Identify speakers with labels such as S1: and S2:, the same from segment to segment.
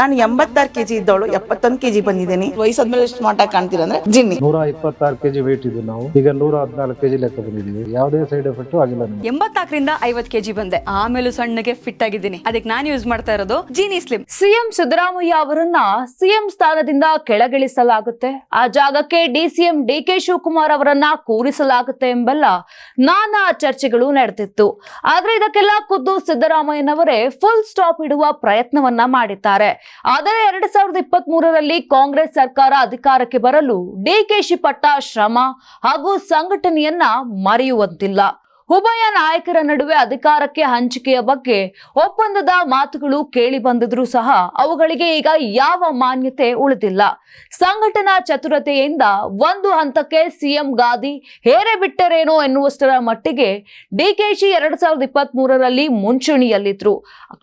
S1: ನಾನು ಎಂಬತ್ತಾರು ಕೆಜಿ ಇದ್ದವಳು ಎಪ್ಪತ್ತೊಂದು ಕೆಜಿ ಬಂದಿದ್ದೀನಿ. ವಯಸ್ಸಾದ್ಮೇಲೆ ಎಷ್ಟು ಮಾಟ ಕಾಣ್ತೀರ ಅಂದ್ರೆ ಜಿನ್ನಿ.
S2: ನೂರ ಇಪ್ಪತ್ತಾರು ಕೆಜಿ ವೇಟ್ ಇದ್ದು ನಾವು. ಈಗ ನೂರ ಹದಿನಾಲ್ಕು ಕೆಜಿ ಲೆಕ್ಕ ಬಂದಿದ್ದೀವಿ. ಯಾವುದೇ ಸೈಡ್ ಎಫೆಕ್ಟ್ ಆಗಿಲ್ಲ ನಮಗೆ.
S3: ಎಂಬತ್ನಾಲ್ಕರಿಂದ ಐವತ್ ಕೆಜಿ ಬಂದೆ. ಆಮೇಲೆ ಸಣ್ಣಗೆ ಫಿಟ್ ಆಗಿದ್ದೀನಿ. ಅದಕ್ಕೆ ನಾನು ಯೂಸ್ ಮಾಡ್ತಾ ಇರೋದು ಜೀನಿ ಸ್ಲಿಮ್
S4: ಸಿಎಂ ಸಿದ್ದರಾಮಯ್ಯ ಅವರನ್ನ ಸಿಎಂ ಸ್ಥಾನದಿಂದ ಕೆಳಗಿಳಿಸಲಾಗುತ್ತೆ. ಆ ಜಾಗಕ್ಕೆ ಡಿಸಿಎಂ ಡಿಕೆ ಶಿವಕುಮಾರ್ ಅವರನ್ನ ಕೂರಿಸಲಾಗುತ್ತೆ ಎಂಬೆಲ್ಲ ನಾನಾ ಚರ್ಚೆಗಳು ನಡೆದಿತ್ತು. ಆದ್ರೆ ಇದಕ್ಕೆಲ್ಲ ಖುದ್ದು ಸಿದ್ದರಾಮಯ್ಯನವರೇ ಫುಲ್ ಸ್ಟಾಪ್ ಇಡುವ ಪ್ರಯತ್ನವನ್ನ ಮಾಡಿದ್ದಾರೆ. ಆದರೆ ಎರಡ್ ಸಾವಿರದ ಇಪ್ಪತ್ತ್ ಮೂರರಲ್ಲಿ ಕಾಂಗ್ರೆಸ್ ಸರ್ಕಾರ ಅಧಿಕಾರಕ್ಕೆ ಬರಲು ಡಿಕೆಶಿ ಪಟ್ಟ ಶ್ರಮ ಹಾಗೂ ಸಂಘಟನೆಯನ್ನ ಮರೆಯುವಂತಿಲ್ಲ. ಉಭಯ ನಾಯಕರ ನಡುವೆ ಅಧಿಕಾರಕ್ಕೆ ಹಂಚಿಕೆಯ ಬಗ್ಗೆ ಒಪ್ಪಂದದ ಮಾತುಗಳು ಕೇಳಿ ಬಂದಿದ್ರೂ ಸಹ ಅವುಗಳಿಗೆ ಈಗ ಯಾವ ಮಾನ್ಯತೆ ಉಳಿದಿಲ್ಲ. ಸಂಘಟನಾ ಚತುರತೆಯಿಂದ ಒಂದು ಹಂತಕ್ಕೆ ಸಿಎಂ ಗಾದಿ ಹೇರೆ ಬಿಟ್ಟರೇನೋ ಎನ್ನುವಷ್ಟರ ಮಟ್ಟಿಗೆ ಡಿಕೆಶಿ ಎರಡ್ ಸಾವಿರದ ಇಪ್ಪತ್ತ್ ಮೂರರಲ್ಲಿ ಮುಂಚೂಣಿಯಲ್ಲಿದ್ರು.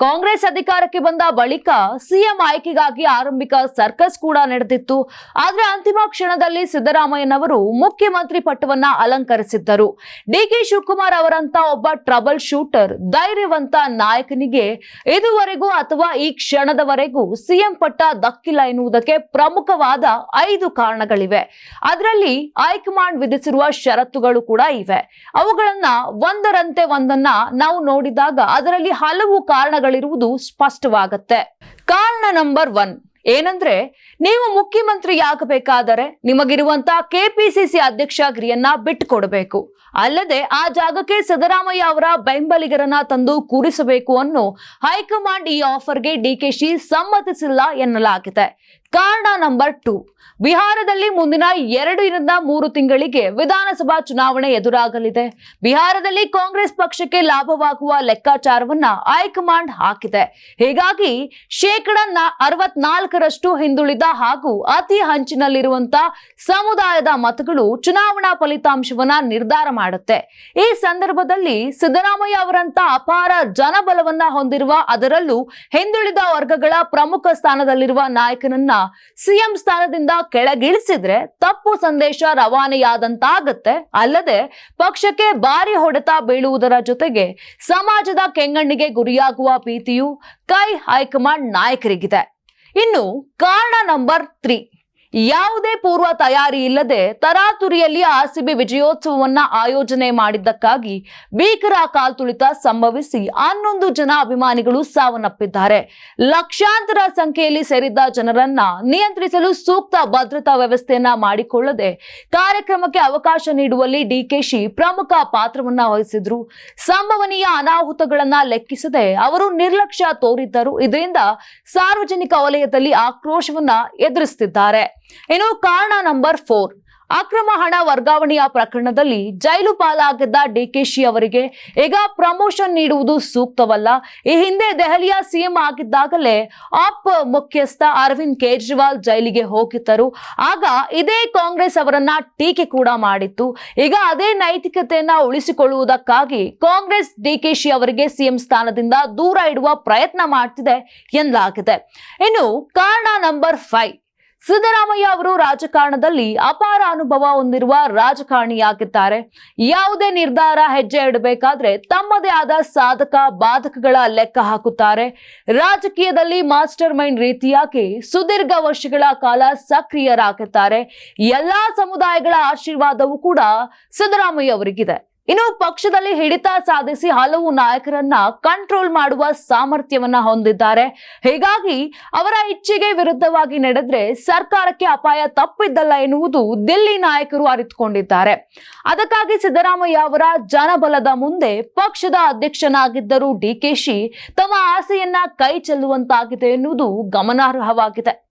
S4: ಕಾಂಗ್ರೆಸ್ ಅಧಿಕಾರಕ್ಕೆ ಬಂದ ಬಳಿಕ ಸಿಎಂ ಆಯ್ಕೆಗಾಗಿ ಆರಂಭಿಕ ಸರ್ಕಸ್ ಕೂಡ ನಡೆದಿತ್ತು. ಆದ್ರೆ ಅಂತಿಮ ಕ್ಷಣದಲ್ಲಿ ಸಿದ್ದರಾಮಯ್ಯನವರು ಮುಖ್ಯಮಂತ್ರಿ ಪಟ್ಟವನ್ನ ಅಲಂಕರಿಸಿದ್ದರು. ಡಿಕೆ ಶಿವಕುಮಾರ್ ಅವರಂತ ಒಬ್ಬ ಟ್ರಬಲ್ ಶೂಟರ್, ಧೈರ್ಯವಂತ ನಾಯಕನಿಗೆ ಇದುವರೆಗೂ ಅಥವಾ ಈ ಕ್ಷಣದವರೆಗೂ ಸಿಎಂ ಪಟ್ಟ ದಕ್ಕಿಲ್ಲ ಎನ್ನುವುದಕ್ಕೆ ಪ್ರಮುಖವಾದ ಐದು ಕಾರಣಗಳಿವೆ. ಅದರಲ್ಲಿ ಹೈಕಮಾಂಡ್ ವಿಧಿಸಿರುವ ಷರತ್ತುಗಳು ಕೂಡ ಇವೆ. ಅವುಗಳನ್ನ ಒಂದರಂತೆ ಒಂದನ್ನ ನಾವು ನೋಡಿದಾಗ ಅದರಲ್ಲಿ ಹಲವು ಕಾರಣಗಳಿರುವುದು ಸ್ಪಷ್ಟವಾಗುತ್ತೆ. ಕಾರಣ ನಂಬರ್ ಒನ್ ಏನಂದ್ರೆ, ನೀವು ಮುಖ್ಯಮಂತ್ರಿ ಆಗಬೇಕಾದರೆ ನಿಮಗಿರುವಂತ ಕೆಪಿಸಿಸಿ ಅಧ್ಯಕ್ಷಗಿರಿಯನ್ನ ಬಿಟ್ಟುಕೊಡಬೇಕು. ಅಲ್ಲದೆ ಆ ಜಾಗಕ್ಕೆ ಸಿದ್ದರಾಮಯ್ಯ ಅವರ ಬೆಂಬಲಿಗರನ್ನ ತಂದು ಕೂರಿಸಬೇಕು ಅನ್ನೋ ಹೈಕಮಾಂಡ್ ಈ ಆಫರ್ಗೆ ಡಿಕೆಶಿ ಸಮ್ಮತಿಸಿಲ್ಲ ಎನ್ನಲಾಗಿದೆ. ಕಾರಣ ನಂಬರ್ ಟು. ಬಿಹಾರದಲ್ಲಿ ಮುಂದಿನ ಎರಡರಿಂದ ಮೂರು ತಿಂಗಳಿಗೆ ವಿಧಾನಸಭಾ ಚುನಾವಣೆ ಎದುರಾಗಲಿದೆ. ಬಿಹಾರದಲ್ಲಿ ಕಾಂಗ್ರೆಸ್ ಪಕ್ಷಕ್ಕೆ ಲಾಭವಾಗುವ ಲೆಕ್ಕಾಚಾರವನ್ನ ಹೈಕಮಾಂಡ್ ಹಾಕಿದೆ. ಹೀಗಾಗಿ ಶೇಕಡ ಅರವತ್ನಾಲ್ಕರಷ್ಟು ಹಿಂದುಳಿದ ಹಾಗೂ ಅತಿ ಹಂಚಿನಲ್ಲಿರುವಂತ ಸಮುದಾಯದ ಮತಗಳು ಚುನಾವಣಾ ಫಲಿತಾಂಶವನ್ನ ನಿರ್ಧಾರ ಮಾಡುತ್ತೆ. ಈ ಸಂದರ್ಭದಲ್ಲಿ ಸಿದ್ದರಾಮಯ್ಯ ಅವರಂತ ಅಪಾರ ಜನಬಲವನ್ನ ಹೊಂದಿರುವ ಅದರಲ್ಲೂ ಹಿಂದುಳಿದ ವರ್ಗಗಳ ಪ್ರಮುಖ ಸ್ಥಾನದಲ್ಲಿರುವ ನಾಯಕನನ್ನ ಸಿಎಂ ಸ್ಥಾನದಿಂದ ಕೆಳಗಿಳಿಸಿದ್ರೆ ತಪ್ಪು ಸಂದೇಶ ರವಾನೆಯಾದಂತಾಗತ್ತೆ. ಅಲ್ಲದೆ ಪಕ್ಷಕ್ಕೆ ಭಾರಿ ಹೊಡೆತ ಬೀಳುವುದರ ಜೊತೆಗೆ ಸಮಾಜದ ಕೆಂಗಣ್ಣಿಗೆ ಗುರಿಯಾಗುವ ಭೀತಿಯು ಕೈ ಹೈಕಮಾಂಡ್ ನಾಯಕರಿಗಿದೆ. ಇನ್ನು ಕಾರಣ ನಂಬರ್ ತ್ರೀ. ಯಾವುದೇ ಪೂರ್ವ ತಯಾರಿ ಇಲ್ಲದೆ ತರಾತುರಿಯಲ್ಲಿ ಆರ್ಸಿಬಿ ವಿಜಯೋತ್ಸವವನ್ನ ಆಯೋಜನೆ ಮಾಡಿದ್ದಕ್ಕಾಗಿ ಭೀಕರ ಕಾಲ್ತುಳಿತ ಸಂಭವಿಸಿ ಹನ್ನೊಂದು ಜನ ಅಭಿಮಾನಿಗಳು ಸಾವನ್ನಪ್ಪಿದ್ದಾರೆ. ಲಕ್ಷಾಂತರ ಸಂಖ್ಯೆಯಲ್ಲಿ ಸೇರಿದ್ದ ಜನರನ್ನ ನಿಯಂತ್ರಿಸಲು ಸೂಕ್ತ ಭದ್ರತಾ ವ್ಯವಸ್ಥೆಯನ್ನ ಮಾಡಿಕೊಳ್ಳದೆ ಕಾರ್ಯಕ್ರಮಕ್ಕೆ ಅವಕಾಶ ನೀಡುವಲ್ಲಿ ಡಿಕೆಶಿ ಪ್ರಮುಖ ಪಾತ್ರವನ್ನ ವಹಿಸಿದ್ರು. ಸಂಭವನೀಯ ಅನಾಹುತಗಳನ್ನ ಲೆಕ್ಕಿಸದೆ ಅವರು ನಿರ್ಲಕ್ಷ್ಯ ತೋರಿದ್ದರು. ಇದರಿಂದ ಸಾರ್ವಜನಿಕ ವಲಯದಲ್ಲಿ ಆಕ್ರೋಶವನ್ನ ಎದುರಿಸುತ್ತಿದ್ದಾರೆ ಇನ್ನು ಕಾರಣ ನಂಬರ್ ಫೋರ್. ಅಕ್ರಮ ಹಣ ವರ್ಗಾವಣೆಯ ಪ್ರಕರಣದಲ್ಲಿ ಜೈಲು ಪಾಲಾಗಿದ್ದ ಡಿಕೆಶಿ ಅವರಿಗೆ ಈಗ ಪ್ರಮೋಷನ್ ನೀಡುವುದು ಸೂಕ್ತವಲ್ಲ. ಈ ಹಿಂದೆ ದೆಹಲಿಯ ಸಿಎಂ ಆಗಿದ್ದಾಗಲೇ ಆಪ್ ಮುಖ್ಯಸ್ಥ ಅರವಿಂದ್ ಕೇಜ್ರಿವಾಲ್ ಜೈಲಿಗೆ ಹೋಗಿದ್ದರು. ಆಗ ಇದೇ ಕಾಂಗ್ರೆಸ್ ಅವರನ್ನ ಟೀಕೆ ಕೂಡ ಮಾಡಿತ್ತು. ಈಗ ಅದೇ ನೈತಿಕತೆಯನ್ನ ಉಳಿಸಿಕೊಳ್ಳುವುದಕ್ಕಾಗಿ ಕಾಂಗ್ರೆಸ್ ಡಿಕೆಶಿ ಅವರಿಗೆ ಸಿಎಂ ಸ್ಥಾನದಿಂದ ದೂರ ಇಡುವ ಪ್ರಯತ್ನ ಮಾಡ್ತಿದೆ ಎನ್ನಲಾಗಿದೆ ಇನ್ನು ಕಾರಣ ನಂಬರ್ ಫೈವ್. ಸಿದ್ದರಾಮಯ್ಯ ಅವರು ರಾಜಕಾರಣದಲ್ಲಿ ಅಪಾರ ಅನುಭವ ಹೊಂದಿರುವ ರಾಜಕಾರಣಿಯಾಗಿದ್ದಾರೆ. ಯಾವುದೇ ನಿರ್ಧಾರ ಹೆಜ್ಜೆ ಇಡಬೇಕಾದ್ರೆ ತಮ್ಮದೇ ಆದ ಸಾಧಕ ಬಾಧಕಗಳ ಲೆಕ್ಕ ಹಾಕುತ್ತಾರೆ. ರಾಜಕೀಯದಲ್ಲಿ ಮಾಸ್ಟರ್ ಮೈಂಡ್ ರೀತಿಯಾಗಿ ಸುದೀರ್ಘ ವರ್ಷಗಳ ಕಾಲ ಸಕ್ರಿಯರಾಗಿದ್ದಾರೆ. ಎಲ್ಲಾ ಸಮುದಾಯಗಳ ಆಶೀರ್ವಾದವೂ ಕೂಡ ಸಿದ್ದರಾಮಯ್ಯ ಅವರಿಗಿದೆ. ಇನ್ನು ಪಕ್ಷದಲ್ಲಿ ಹಿಡಿತ ಸಾಧಿಸಿ ಹಲವು ನಾಯಕರನ್ನ ಕಂಟ್ರೋಲ್ ಮಾಡುವ ಸಾಮರ್ಥ್ಯವನ್ನ ಹೊಂದಿದ್ದಾರೆ. ಹೀಗಾಗಿ ಅವರ ಇಚ್ಛೆಗೆ ವಿರುದ್ಧವಾಗಿ ನಡೆದ್ರೆ ಸರ್ಕಾರಕ್ಕೆ ಅಪಾಯ ತಪ್ಪಿದ್ದಲ್ಲ ಎನ್ನುವುದು ದಿಲ್ಲಿ ನಾಯಕರು ಅರಿತುಕೊಂಡಿದ್ದಾರೆ. ಅದಕ್ಕಾಗಿ ಸಿದ್ದರಾಮಯ್ಯ ಅವರ ಜನಬಲದ ಮುಂದೆ ಪಕ್ಷದ ಅಧ್ಯಕ್ಷನಾಗಿದ್ದರೂ ಡಿಕೆಶಿ ತಮ್ಮ ಆಸೆಯನ್ನ ಕೈ ಚೆಲ್ಲುವಂತಾಗಿದೆ ಎನ್ನುವುದು ಗಮನಾರ್ಹವಾಗಿದೆ.